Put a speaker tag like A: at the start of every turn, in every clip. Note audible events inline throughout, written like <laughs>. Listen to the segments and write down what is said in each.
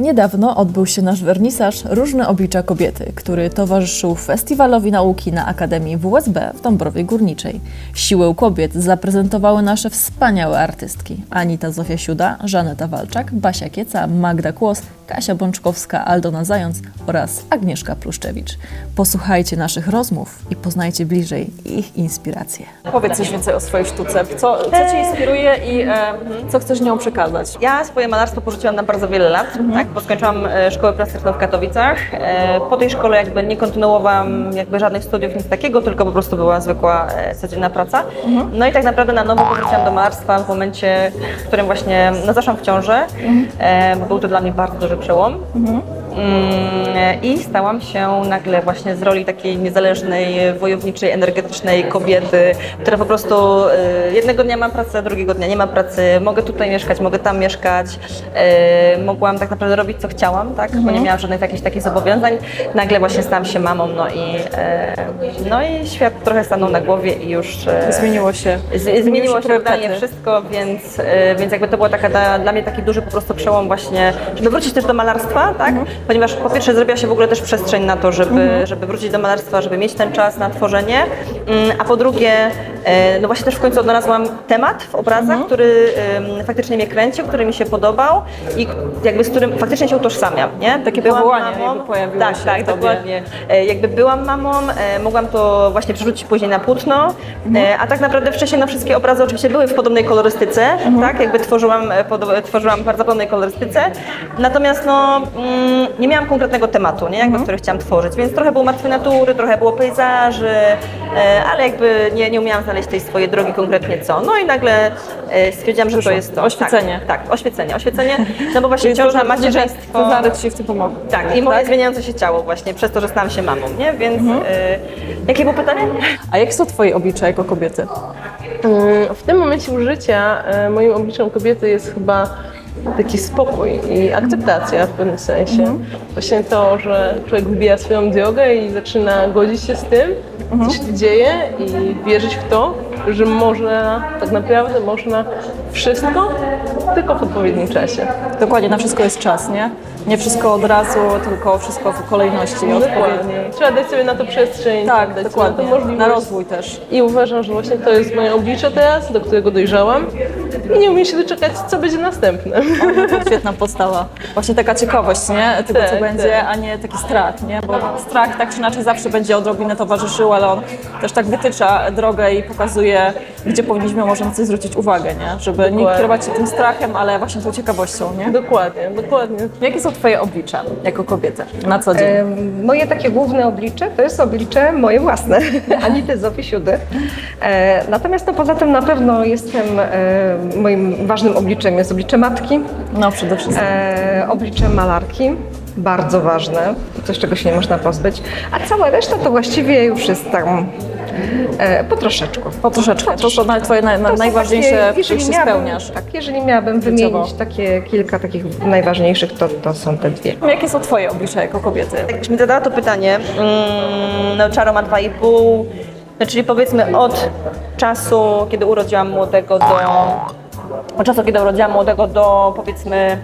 A: Niedawno odbył się nasz wernisaż Różne oblicza kobiety, który towarzyszył Festiwalowi Nauki na Akademii WSB w Dąbrowie Górniczej. Siłę kobiet zaprezentowały nasze wspaniałe artystki. Anita Zofia Siuda, Żaneta Walczak, Basia Kieca, Magda Kłos, Kasia Bączkowska, Aldona Zając oraz Agnieszka Pluszczewicz. Posłuchajcie naszych rozmów i poznajcie bliżej ich inspiracje. Powiedz coś więcej o swojej sztuce. Co, co Cię inspiruje i e, co chcesz nią przekazać?
B: Ja swoje malarstwo porzuciłam na bardzo wiele lat, tak, bo skończyłam e, szkołę plastyczną w Katowicach. E, Po tej szkole jakby nie kontynuowałam jakby żadnych studiów, nic takiego, tylko po prostu była zwykła e, codzienna praca. No i tak naprawdę na nowo powróciłam do malarstwa w momencie, w którym właśnie no, zaszłam w ciążę. E, Był to dla mnie bardzo duży przełom. Mm, I stałam się nagle właśnie z roli takiej niezależnej, wojowniczej, energetycznej kobiety, która po prostu y, jednego dnia mam pracę, drugiego dnia nie ma pracy, mogę tutaj mieszkać, mogę tam mieszkać, y, mogłam tak naprawdę robić co chciałam, tak, bo nie miałam żadnych jakichś takich zobowiązań. Nagle właśnie stałam się mamą, no i, y, no i świat trochę stanął na głowie i już...
A: Zmieniło się.
B: Z, zmieniło się totalnie wszystko, więc, więc jakby to było taka dla, dla mnie taki duży po prostu przełom właśnie, żeby wrócić też do malarstwa, tak? Ponieważ po pierwsze zrobiła się w ogóle też przestrzeń na to, żeby, żeby wrócić do malarstwa, żeby mieć ten czas na tworzenie, Mm, a po drugie, no właśnie też w końcu odnalazłam temat w obrazach, który em, faktycznie mnie kręcił, który mi się podobał i jakby z którym faktycznie się utożsamiam, nie?
A: Takie
B: Byłam
A: powołanie jakby pojawiło
B: tak,
A: się
B: tak, dokładnie. E, Jakby byłam mamą, e, mogłam to właśnie przerzucić później na płótno, e, a tak naprawdę wcześniej no, wszystkie obrazy oczywiście były w podobnej kolorystyce, tak, jakby tworzyłam, e, podo- tworzyłam w bardzo podobnej kolorystyce, natomiast no, mm, nie miałam konkretnego tematu, nie, jakby, który chciałam tworzyć, więc trochę było martwej natury, trochę było pejzaży, e, ale jakby nie, nie umiałam znaleźć tej swojej drogi konkretnie co. No i nagle e, stwierdziłam, że to jest to.
A: Oświecenie.
B: Tak, tak, oświecenie, oświecenie, no bo <laughs> właśnie ciąża, macierzyństwo.
A: Cezary Ci w tym pomogł.
B: Tak, i moje zmieniające się ciało właśnie, przez to, że stałam się mamą, nie? Więc y, jakie było pytanie?
A: A jakie są Twoje oblicza jako kobiety?
C: Mm, W tym momencie życia e, moim obliczem kobiety jest chyba taki spokój i akceptacja w pewnym sensie. Właśnie to, że człowiek wybija swoją diogę i zaczyna godzić się z tym, co się dzieje i wierzyć w to, że można, tak naprawdę można wszystko, tylko w odpowiednim czasie.
A: Dokładnie, na wszystko jest czas, nie? Nie wszystko od razu, tylko wszystko w kolejności odpowiedniej.
C: Trzeba dać sobie na to przestrzeń,
A: Tak,
C: dać
A: dokładnie.
C: na to możliwość.
A: Na rozwój też.
C: I uważam, że właśnie to jest moje oblicze teraz, do którego dojrzałam i nie umiem się doczekać, co będzie następne.
A: To świetna podstawa. Właśnie taka ciekawość, nie? Tego, co
C: Tak,
A: będzie,
C: tak.
A: a nie taki strach, nie? Bo strach tak czy inaczej zawsze będzie odrobinę towarzyszył, ale on też tak wytycza drogę i pokazuje, gdzie powinniśmy może na coś zwrócić uwagę, nie? Żeby nie
C: Dokładnie.
A: kierować się tym strachem, ale właśnie tą ciekawością, nie?
C: Dokładnie, dokładnie.
A: Jakie są Twoje oblicza jako kobiety na co dzień?
D: Moje takie główne oblicze to jest oblicze moje własne, <laughs> Anity Zofii Siudy. E, Natomiast no, poza tym na pewno jestem, e, moim ważnym obliczem jest oblicze matki,
A: No przede wszystkim.
D: e, oblicze malarki, bardzo ważne, coś czego się nie można pozbyć, a cała reszta to właściwie już jest tam e, po troszeczku.
A: Po troszeczkę. To są Twoje na, na
D: To
A: najważniejsze,
D: takie, jeżeli
A: się
D: miałabym-
A: spełniasz.
D: Tak, jeżeli miałabym
A: Życiowo.
D: wymienić takie kilka takich najważniejszych, to, to są te dwie.
A: Jakie są Twoje oblicza jako kobiety?
B: Jakbyś mi zadała to pytanie, mm, no Czaro ma 2,5, no, czyli powiedzmy od czasu, kiedy urodziłam młodego do... Od czasu, kiedy urodziłam młodego do powiedzmy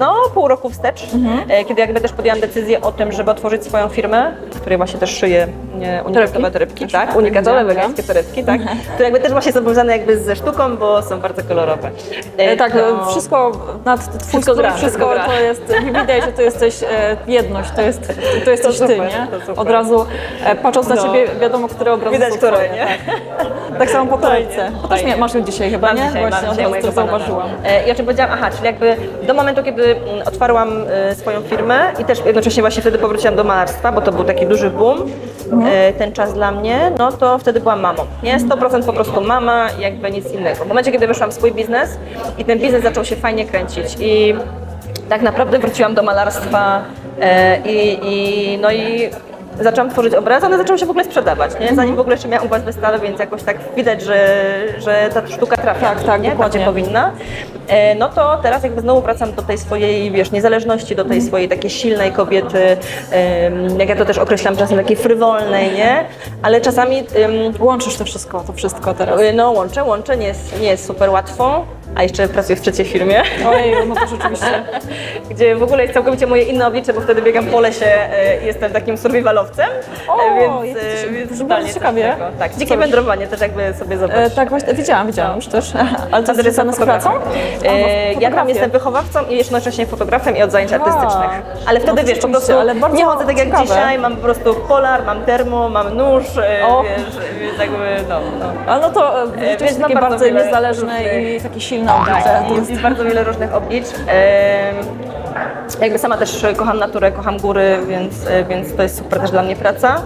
B: no, pół roku wstecz, e, kiedy jakby też podjęłam decyzję o tym, żeby otworzyć swoją firmę, w której właśnie też szyję e, unikatowe torebki, tak, unikatowe wegańskie torebki, tak, które jakby też właśnie są powiązane jakby ze sztuką, bo są bardzo kolorowe. E,
A: E, tak,
B: to-
A: wszystko nad twój
B: Wszystko gra,
A: wszystko
B: gra.
A: to jest, widać, że to jesteś e, jedność, to, jest, to jesteś
B: To
A: ty,
B: super,
A: nie?
B: to super.
A: Od razu e, patrząc na
B: No.
A: ciebie wiadomo, które obrazy
B: Widać,
A: są
B: które,
A: twoje,
B: nie?
A: Tak. tak samo po torebce. Też nie, masz ją dzisiaj chyba,
B: Mam
A: nie?
B: dzisiaj,
A: Właśnie
B: mam dzisiaj
A: od razu
B: banana.
A: zauważyłam.
B: E, I o czym powiedziałam, aha, czyli jakby do momentu, kiedy mm, otwarłam e, swoją firmę i też jednocześnie właśnie wtedy powróciłam do malarstwa, bo to był taki duży boom, e, ten czas dla mnie, no to wtedy byłam mamą. Nie, 100% po prostu mama jakby nic innego. W momencie, kiedy wyszłam w swój biznes i ten biznes zaczął się fajnie kręcić i tak naprawdę wróciłam do malarstwa e, i, i no i zaczęłam tworzyć obrazy, one zaczęły się w ogóle sprzedawać, nie? Zanim w ogóle jeszcze miałam u Was wystawę, więc jakoś tak widać, że, że ta sztuka trafia,
A: Tak, tak,
B: nie?
A: Dokładnie.
B: powinna. E, No to teraz jakby znowu wracam do tej swojej, wiesz, niezależności, do tej swojej takiej silnej kobiety, jak ja to też określam, czasem takiej frywolnej, nie? Ale czasami
A: Łączysz to wszystko, to wszystko teraz.
B: no łączę, łączę, nie jest, nie jest super łatwo. A jeszcze pracuję w trzeciej firmie.
A: Ojej, no to rzeczywiście. <laughs>
B: gdzie w ogóle jest całkowicie moje inne oblicze, bo wtedy biegam po lesie e, i jestem takim survivalowcem.
A: O,
B: e, więc, e, więc
A: bardzo
B: coś
A: ciekawie.
B: Tak, dzikie wędrowanie też jakby sobie zobacz.
A: E, tak właśnie, widziałam, widziałam już też. <laughs> Ale to jest związane z pracą?
B: E, ja tam jestem wychowawcą i jednocześnie fotografem i od zajęć artystycznych. Ale wtedy
A: No,
B: wiesz, po prostu
A: ale
B: nie chodzę tak jak
A: ciekawe.
B: dzisiaj, mam po prostu polar, mam termo, mam nóż, e,
A: O.
B: wiesz, więc jakby no, no.
A: A no to e, rzeczywiście
B: mam
A: takie
B: bardzo
A: bardzo
B: różnych-
A: i takie silne oblicze.
B: Tak, jest,
A: jest
B: bardzo wiele różnych oblicz. Em, Jakby sama też kocham naturę, kocham góry, więc, e, więc to jest super też dla mnie praca.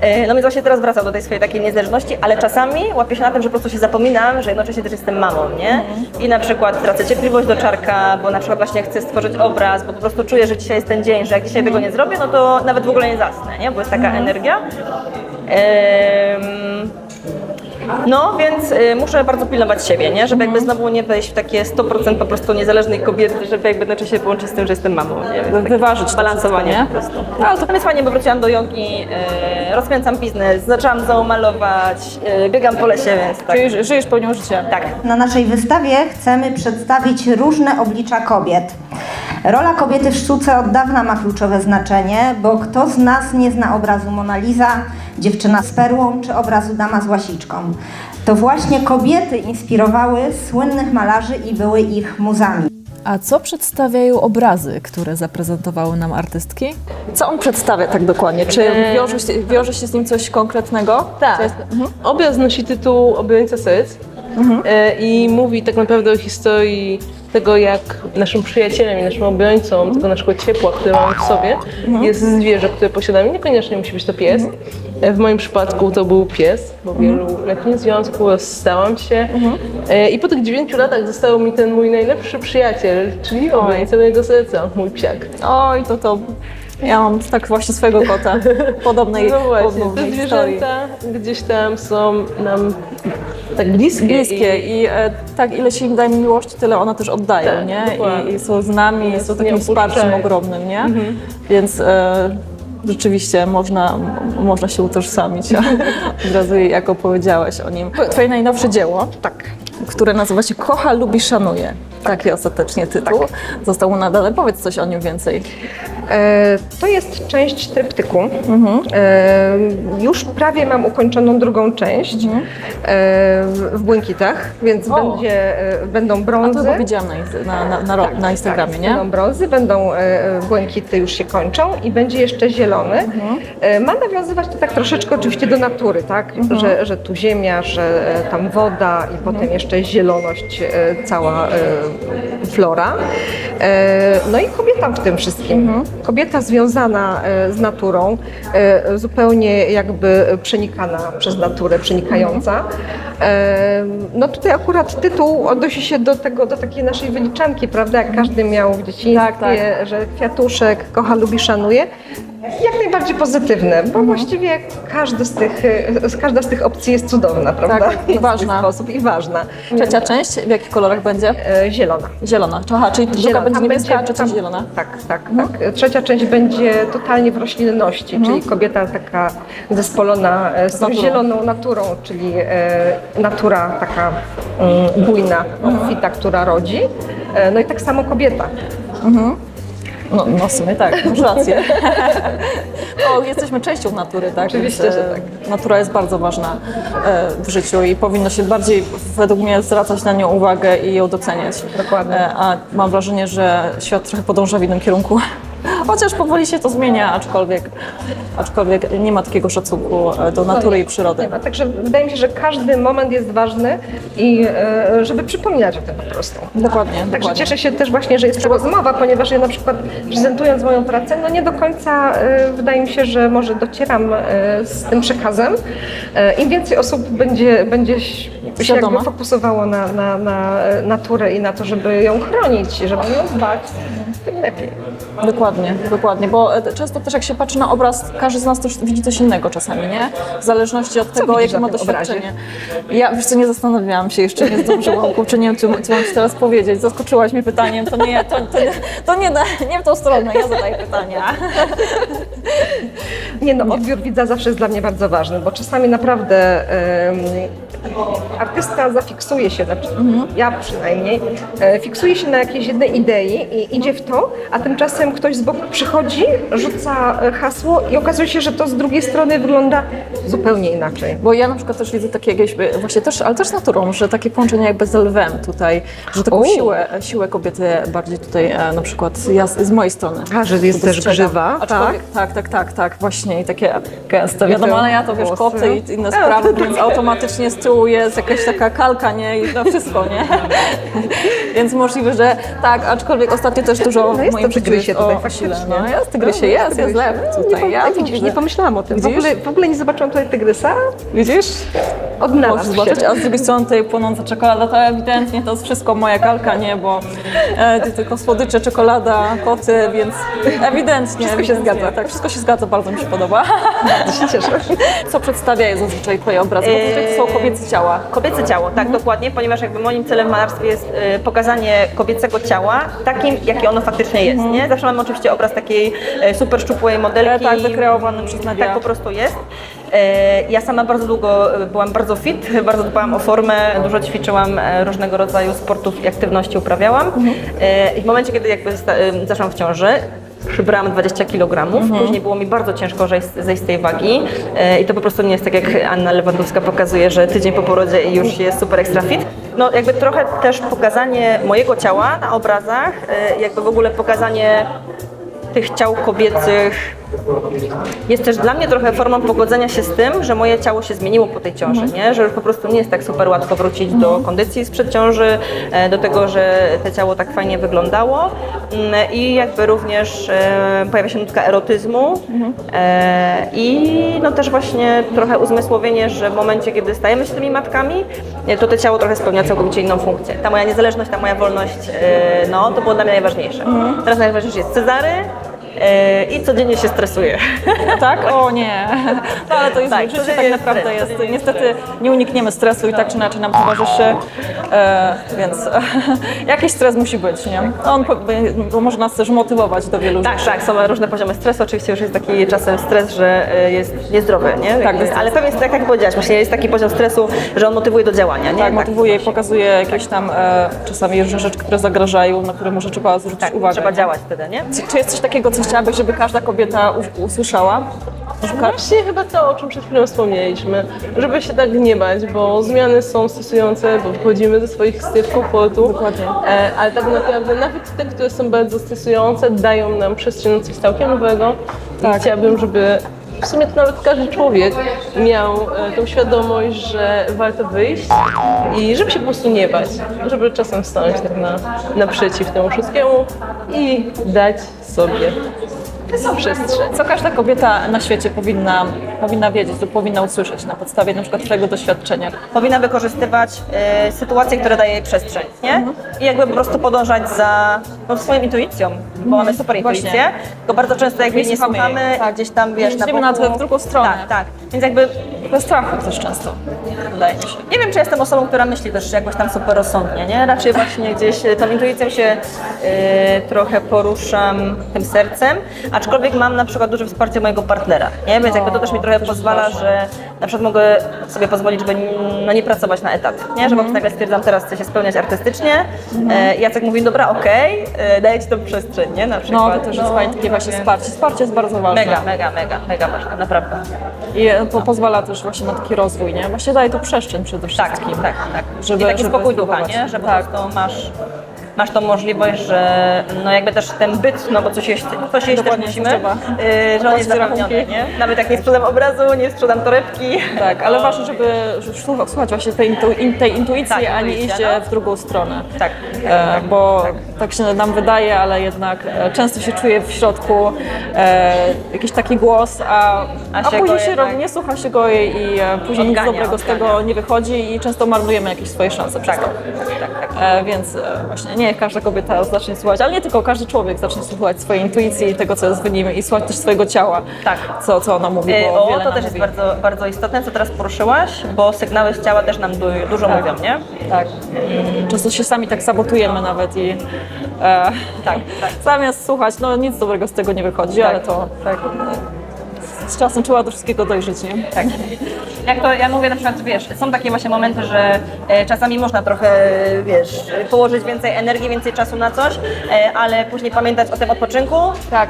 B: E, No więc właśnie teraz wracam do tej swojej takiej niezależności, ale czasami łapię się na tym, że po prostu się zapominam, że jednocześnie też jestem mamą, nie? I na przykład tracę cierpliwość do czarka, bo na przykład właśnie chcę stworzyć obraz, bo po prostu czuję, że dzisiaj jest ten dzień, że jak dzisiaj tego nie zrobię, no to nawet w ogóle nie zasnę, nie? Bo jest taka energia. No, więc y, muszę bardzo pilnować siebie, nie? Żeby jakby znowu nie wejść w takie 100% po prostu niezależnej kobiety, żeby jakby jednocześnie połączyć z tym, że jestem mamą, nie? Więc
A: Wyważyć
B: balansowanie
A: wszystko,
B: po prostu. No, ale to jest fajnie, bo wróciłam do jogi, y, rozkręcam biznes, zaczęłam zaomalować, y, biegam po lesie, więc tak.
A: Czyli ży- żyjesz pełnią życia.
B: Tak.
E: Na naszej wystawie chcemy przedstawić różne oblicza kobiet. Rola kobiety w sztuce od dawna ma kluczowe znaczenie, bo kto z nas nie zna obrazu Mona Lisa, dziewczyna z perłą czy obrazu dama z łasiczką? To właśnie kobiety inspirowały słynnych malarzy i były ich muzami.
A: A co przedstawiają obrazy, które zaprezentowały nam artystki? Co on przedstawia tak dokładnie? Czy wiąże się, wiąże się z nim coś konkretnego?
C: Tak.
A: Jest-
C: Obraz nosi tytuł Obrońca Serc e, i mówi tak naprawdę o historii tego, jak naszym przyjacielem i naszym obrońcą tego naszego ciepła, które mamy w sobie, jest zwierzę, które posiadamy. Niekoniecznie musi być to pies. E, W moim przypadku to był pies, po wieloletnim związku rozstałam się e, i po tych dziewięciu latach został mi ten mój najlepszy przyjaciel, czyli obrońca mojego serca, mój psiak.
A: Oj, to to. Ja mam tak właśnie swojego kota. Podobnej,
C: No właśnie, te
A: podobnej historii.
C: zwierzęta gdzieś tam są nam tak bliskie.
A: Bliskie i e, tak ile się im daje miłości, tyle one też oddają,
C: Tak,
A: nie? I, I są z nami, są takim wsparciem ogromnym, nie? Więc e, rzeczywiście można, można się utożsamić <laughs> od razu jak opowiedziałaś o nim. Twoje najnowsze dzieło,
D: Tak.
A: które nazywa się Kocha, lubi, szanuje. Taki ostatecznie tytuł. Został mu nadany. Powiedz coś o nim więcej.
D: E, To jest część tryptyku. E, Już prawie mam ukończoną drugą część e, w błękitach, więc
A: O.
D: będzie, będą
A: A to
D: brązy.
A: widziałam na, na, na, ro- na Instagramie,
D: tak,
A: nie?
D: Będą brązy, będą błękity już się kończą i będzie jeszcze zielony. E, Ma nawiązywać to tak troszeczkę oczywiście do natury, tak? Że, że tu ziemia, że tam woda i potem jeszcze zieloność, cała flora. No i kobieta w tym wszystkim. Kobieta związana e, z naturą, e, zupełnie jakby przenikana przez naturę, przenikająca. E, No tutaj akurat tytuł odnosi się do tego, do takiej naszej wyliczanki, prawda? Jak każdy miał w dzieciństwie,
A: Tak, tak.
D: że kwiatuszek kocha, lubi, szanuje. Jak najbardziej pozytywne, bo właściwie każdy z tych, e, każda z tych opcji jest cudowna, prawda?
A: Tak, i ważna.
D: sposób i ważna.
A: Trzecia część, w jakich kolorach będzie?
D: E, Zielona.
A: Zielona. Aha, czyli
D: Zielona.
A: będzie niebieska, czy coś
D: tam-
A: zielona?
D: Tak, tak, tak. Trzecia część będzie totalnie w roślinności, czyli kobieta taka zespolona e, z tą
A: naturą.
D: zieloną naturą, czyli e, natura taka mm, bujna, obfita, która rodzi. E, no i tak samo kobieta.
A: No, no w sumie tak, masz rację. <laughs> Bo jesteśmy częścią natury, tak?
D: Oczywiście,
A: Więc, e,
D: że tak.
A: Natura jest bardzo ważna e, w życiu i powinno się bardziej, według mnie, zwracać na nią uwagę i ją doceniać.
D: Dokładnie.
A: E, A mam wrażenie, że świat trochę podąża w innym kierunku. Chociaż powoli się to zmienia, aczkolwiek, aczkolwiek nie ma takiego szacunku e, do natury i przyrody.
D: Także wydaje mi się, że każdy moment jest ważny i e, żeby przypominać o tym po prostu.
A: Dokładnie,
D: Także
A: dokładnie.
D: cieszę się też właśnie, że jest ta rozmowa, ponieważ ja na przykład prezentując moją pracę, no nie do końca e, wydaje mi się, że może docieram e, z tym przekazem. E, Im więcej osób będzie, będzie się
A: Świadoma.
D: jakby fokusowało na, na, na e, naturę i na to, żeby ją chronić, żeby o nią dbać, tym lepiej.
A: Dokładnie. dokładnie, bo e, często też jak się patrzy na obraz, każdy z nas też widzi coś innego czasami, nie? W zależności od tego, jakie ma
D: tym obrazie?
A: doświadczenie. Ja wiesz co, nie zastanawiałam się jeszcze, nie zdążyłam, kurczę, nie wiem, co, mam ci teraz powiedzieć. Zaskoczyłaś mnie pytaniem, to nie, to, to, nie, to nie, nie w tą stronę, ja zadaję pytania.
D: Nie no, odbiór widza zawsze jest dla mnie bardzo ważny, bo czasami naprawdę em, artysta zafiksuje się, znaczy ja przynajmniej, e, fiksuje się na jakiejś jednej idei i idzie w to, a tymczasem ktoś z boku przychodzi, rzuca e, hasło i okazuje się, że to z drugiej strony wygląda zupełnie inaczej.
A: Bo ja na przykład też widzę takie jakieś, e, właśnie też, ale też z naturą, że takie połączenie jakby z lwem tutaj, że taką siłę, siłę kobiety bardziej tutaj e, na przykład ja z, z mojej strony.
D: A, że jest też grzywa,
A: Aczkolwiek, tak? Tak, tak, tak, właśnie i takie gęste, wiadomo, ale ja to wiesz, koty i inne sprawy, więc automatycznie z tyłu jest jakaś taka kalka, nie, i na wszystko, nie? <laughs> więc możliwe, że tak, aczkolwiek ostatnio też dużo
D: No
A: w
D: jest
A: moim życiu jest
D: tutaj
A: o sile. No jest tygrysie, jest, jest lew
D: Nie,
A: tutaj,
D: pom-
A: ja
D: widzisz, nie pomyślałam o tym. W ogóle, w ogóle nie zobaczyłam tutaj tygrysa.
A: Widzisz?
D: Odnalazł
A: zobaczyć, a z drugiej strony tutaj płonąca czekolada, to ewidentnie to jest wszystko moja kalka, nie, bo e, tylko słodycze, czekolada, koty, więc ewidentnie.
D: Wszystko się
A: ewidentnie,
D: zgadza.
A: Tak, wszystko się zgadza, bardzo mi się podoba. <laughs>
D: się cieszę.
A: Co przedstawia zazwyczaj Twoje obrazy? Bo zazwyczaj to są kobiece ciała.
B: Kobiece ciało, tak dokładnie, ponieważ jakby moim celem w malarstwie jest y, pokazanie kobiecego ciała takim, jakie ono faktycznie jest, nie? Zawsze mamy oczywiście obraz takiej y, super szczupłej modelki.
A: E, tak, wykreowany przez media.
B: Tak po prostu jest. E, Ja sama bardzo długo y, byłam bardzo fit, <laughs> bardzo dbałam o formę, dużo ćwiczyłam, e, różnego rodzaju sportów i aktywności uprawiałam. E, I w momencie, kiedy jakby zaszłam w ciąży, Przybrałam 20 kg, później było mi bardzo ciężko zejść, z tej wagi e, i to po prostu nie jest tak jak Anna Lewandowska pokazuje, że tydzień po porodzie i już jest super extra fit. No jakby trochę też pokazanie mojego ciała na obrazach, e, jakby w ogóle pokazanie tych ciał kobiecych jest też dla mnie trochę formą pogodzenia się z tym, że moje ciało się zmieniło po tej ciąży, nie? że już po prostu nie jest tak super łatwo wrócić do kondycji sprzed ciąży, e, do tego, że to ciało tak fajnie wyglądało Mm, i jakby również e, pojawia się nutka erotyzmu e, i no też właśnie trochę uzmysłowienie, że w momencie, kiedy stajemy się tymi matkami, to to ciało trochę spełnia całkowicie inną funkcję. Ta moja niezależność, ta moja wolność, no to było dla mnie najważniejsze. Teraz najważniejsze jest Cezary, i codziennie się stresuję. <laughs>
A: Tak? O nie. No, ale to jest
B: Tak,
A: życie tak naprawdę jest.
B: jest
A: Niestety nie unikniemy stresu i tak czy inaczej nam towarzyszy, e, więc <laughs> jakiś stres musi być, nie? On może nas też motywować do wielu
B: Tak,
A: rzeczy.
B: tak, są różne poziomy stresu. Oczywiście już jest taki czasem stres, że y, jest niezdrowy, nie?
A: Tak, jest
B: ale pewnie jest tak, jak powiedziałaś, właśnie jest taki poziom stresu, że on motywuje do działania, nie?
A: Tak, motywuje i pokazuje jakieś tam e, czasami różne rzeczy, które zagrażają, na które może trzeba zwrócić
B: tak,
A: uwagę.
B: trzeba działać wtedy, nie?
A: Czy, czy jest coś takiego, co chciałabyś, żeby każda kobieta u, usłyszała? Szuka...
C: Właśnie chyba to, o czym przed chwilą wspomnieliśmy, żeby się tak nie bać, bo zmiany są stresujące, bo wychodzimy ze swoich stref komfortu,
A: Dokładnie.
C: e, ale tak naprawdę nawet te, które są bardzo stresujące, dają nam przestrzeń na coś całkiem nowego
A: Tak.
C: i chciałabym, żeby w sumie to nawet każdy człowiek miał e, tą świadomość, że warto wyjść i żeby się po prostu nie bać, żeby czasem stanąć tak na, naprzeciw temu wszystkiemu i dać sobie przestrzeń.
A: Co każda kobieta na świecie powinna, powinna wiedzieć lub powinna usłyszeć na podstawie na przykład Twojego doświadczenia?
B: Powinna wykorzystywać y, sytuacje, które daje jej przestrzeń, nie? I jakby po prostu podążać za no, swoją intuicją, bo mamy super
A: Właśnie.
B: intuicję, tylko bardzo często jakby
A: Nie słuchamy jej,
B: słuchamy,
A: tak.
B: gdzieś tam, wiesz, na
A: Idziemy
B: boku.
A: nawet w drugą stronę.
B: Tak, tak. Więc jakby
A: Bez strachu też często, wydaje mi się.
B: Nie wiem, czy jestem osobą, która myśli też jakoś tam super rozsądnie, nie? Raczej właśnie gdzieś e, tą intuicją się e, trochę poruszam tym sercem, aczkolwiek mam na przykład duże wsparcie mojego partnera, nie? Więc jakby to też mi trochę pozwala, że na przykład mogę sobie pozwolić, żeby no, nie pracować na etat, nie? Że po prostu nagle stwierdzam, teraz chcę się spełniać artystycznie, e, Jacek mówi, dobra, okej, e, daję Ci tą przestrzeń, nie? Na
A: No
B: przykład.
A: to też jest fajne takie właśnie wsparcie. Wsparcie jest bardzo ważne.
B: Mega, mega, mega, mega ważne, naprawdę.
A: I to pozwala też właśnie na taki rozwój, nie? Właśnie daje to przestrzeń przede
B: Tak,
A: wszystkim.
B: tak, tak.
A: Żeby-
B: I taki
A: żeby
B: spokój ducha,
A: spróbować.
B: nie? Że po
A: Tak.
B: prostu masz, masz tą możliwość, że no jakby też ten byt, no bo coś jeść, coś jeść też musimy, yy, że on jest zapewniony, nie? Nawet jak nie sprzedam obrazu, nie sprzedam torebki.
A: Tak, ale ważne, żeby żeby słuchać, właśnie tej, intu, in, tej intuicji,
B: Tak,
A: a nie iść
B: no.
A: w drugą stronę.
B: Tak.
A: E, bo tak. się nam wydaje, ale jednak e, często się czuje w środku e, jakiś taki głos, a,
B: A
A: a, później się
B: jednak
A: robi, nie słucha się go i, i e, później
B: Odgania,
A: nic dobrego z
B: odgania.
A: tego nie wychodzi i często marnujemy jakieś swoje szanse przez
B: Tak,
A: to.
B: tak, tak.
A: E, więc właśnie nie, niech każda kobieta zacznie słuchać, ale nie tylko, każdy człowiek zacznie słuchać swojej intuicji i tego, co jest w nim i słuchać też swojego ciała,
B: Tak.
A: co, co ona mówi,
B: E,
A: bo
B: O, to też jest
A: mówi.
B: bardzo, bardzo istotne, co teraz poruszyłaś, bo sygnały z ciała też nam du- dużo mówią, nie?
A: Tak. Często się sami tak sabotujemy nawet i e,
B: Tak, tak. <laughs>
A: zamiast słuchać, no nic dobrego z tego nie wychodzi, ale to
B: tak.
A: Z czasem trzeba do wszystkiego dojrzeć, nie?
B: Tak. Jak to ja mówię na przykład, wiesz, są takie właśnie momenty, że e, czasami można trochę, wiesz, położyć więcej energii, więcej czasu na coś, e, ale później pamiętać o tym odpoczynku.
A: Tak.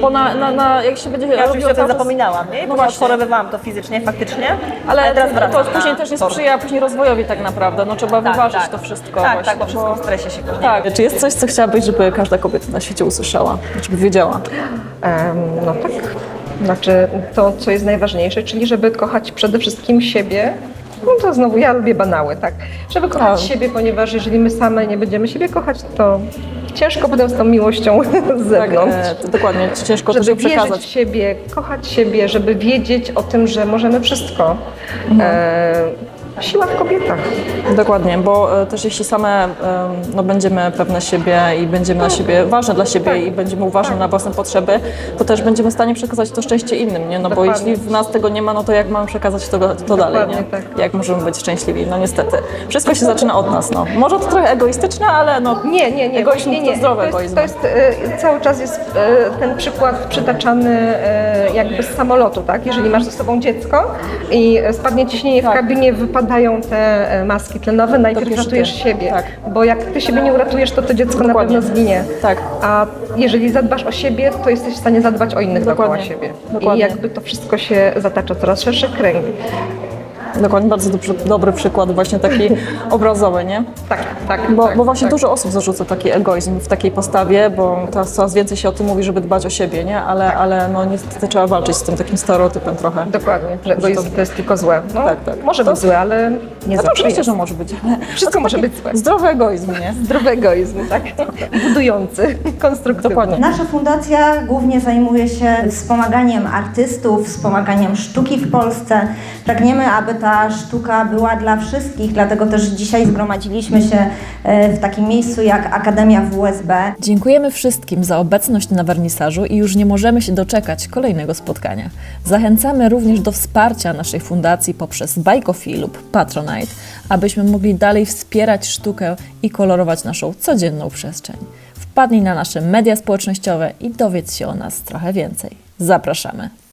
A: Bo na, na, na, jak się będzie
B: Ja oczywiście o tym
A: cały czas-
B: zapominałam, nie?
A: No
B: Bo
A: właśnie.
B: odchorowywałam to fizycznie, faktycznie,
A: Ale,
B: teraz
A: to,
B: wracam
A: to później
B: na
A: też nie
B: tor.
A: sprzyja później rozwojowi tak naprawdę. No trzeba
B: Tak,
A: wyważyć
B: tak.
A: to wszystko.
B: Tak,
A: właśnie,
B: tak, bo wszystko w stresie się później.
A: Tak. Czy jest coś, co chciałabyś, żeby każda kobieta na świecie usłyszała? Żeby wiedziała?
D: Em, no tak. Znaczy to, co jest najważniejsze, czyli żeby kochać przede wszystkim siebie. No to znowu ja lubię banały, tak. Żeby kochać
A: Tak.
D: siebie, ponieważ jeżeli my same nie będziemy siebie kochać, to ciężko potem z tą miłością <laughs> z
A: Tak,
D: zewnątrz.
A: e, to dokładnie. Ciężko też
D: żeby wierzyć w
A: przekazać.
D: siebie, kochać siebie, żeby wiedzieć o tym, że możemy wszystko.
A: Mhm.
D: E, siła w kobietach.
A: Dokładnie, bo e, też jeśli same em, no, będziemy pewne siebie i będziemy na siebie ważne dla siebie
D: Tak.
A: i będziemy uważne na własne potrzeby, to też będziemy w stanie przekazać to szczęście innym, nie? No bo
D: Dokładnie.
A: jeśli w nas tego nie ma, no to jak mamy przekazać to, to dalej, nie?
D: tak.
A: Jak możemy być szczęśliwi? No niestety. Wszystko się zaczyna od nas, no. Może to trochę egoistyczne, ale no...
D: Nie, nie, nie.
A: Egoizm to
D: nie.
A: zdrowy
D: to jest,
A: egoizm.
D: to jest e, cały czas jest e, ten przykład przytaczany e, jakby z samolotu, tak? Jeżeli masz ze sobą dziecko i spadnie ciśnienie w
A: Tak.
D: kabinie, wypadają te e, maski tlenowe, najpierw
A: pierwszy
D: ratujesz
A: ty.
D: siebie,
A: Tak.
D: bo jak ty siebie nie uratujesz, to to dziecko na
A: Dokładnie.
D: pewno zginie.
A: Tak.
D: A jeżeli zadbasz o siebie, to jesteś w stanie zadbać o innych
A: Dokładnie.
D: dookoła siebie.
A: Dokładnie.
D: I jakby to wszystko się zatacza coraz szersze kręgi.
A: Dokładnie, bardzo dobry, dobry przykład, właśnie taki <laughs> obrazowy, nie?
D: Tak, tak.
A: Bo,
D: tak,
A: bo właśnie
D: tak.
A: dużo osób zarzuca taki egoizm w takiej postawie, bo teraz coraz więcej się o tym mówi, żeby dbać o siebie, nie? Ale, ale no niestety trzeba walczyć z tym takim stereotypem trochę.
D: Dokładnie, że egoizm to jest tylko złe. No,
A: Tak, tak.
D: Może być złe, ale nie
A: No to
D: zawsze
A: oczywiście,
D: jest.
A: że może być, ale <laughs>
D: Wszystko może być złe.
A: zdrowy egoizm, nie? <laughs>
D: Zdrowy egoizm, tak? Budujący, konstruktywny.
A: Dokładnie.
E: Nasza fundacja głównie zajmuje się wspomaganiem artystów, wspomaganiem sztuki w Polsce. Pragniemy, aby ta sztuka była dla wszystkich, dlatego też dzisiaj zgromadziliśmy się e, w takim miejscu jak Akademia WSB.
A: Dziękujemy wszystkim za obecność na wernisażu i już nie możemy się doczekać kolejnego spotkania. Zachęcamy również do wsparcia naszej fundacji poprzez Bajkofi lub Patronite, abyśmy mogli dalej wspierać sztukę i kolorować naszą codzienną przestrzeń. Wpadnij na nasze media społecznościowe i dowiedz się o nas trochę więcej. Zapraszamy.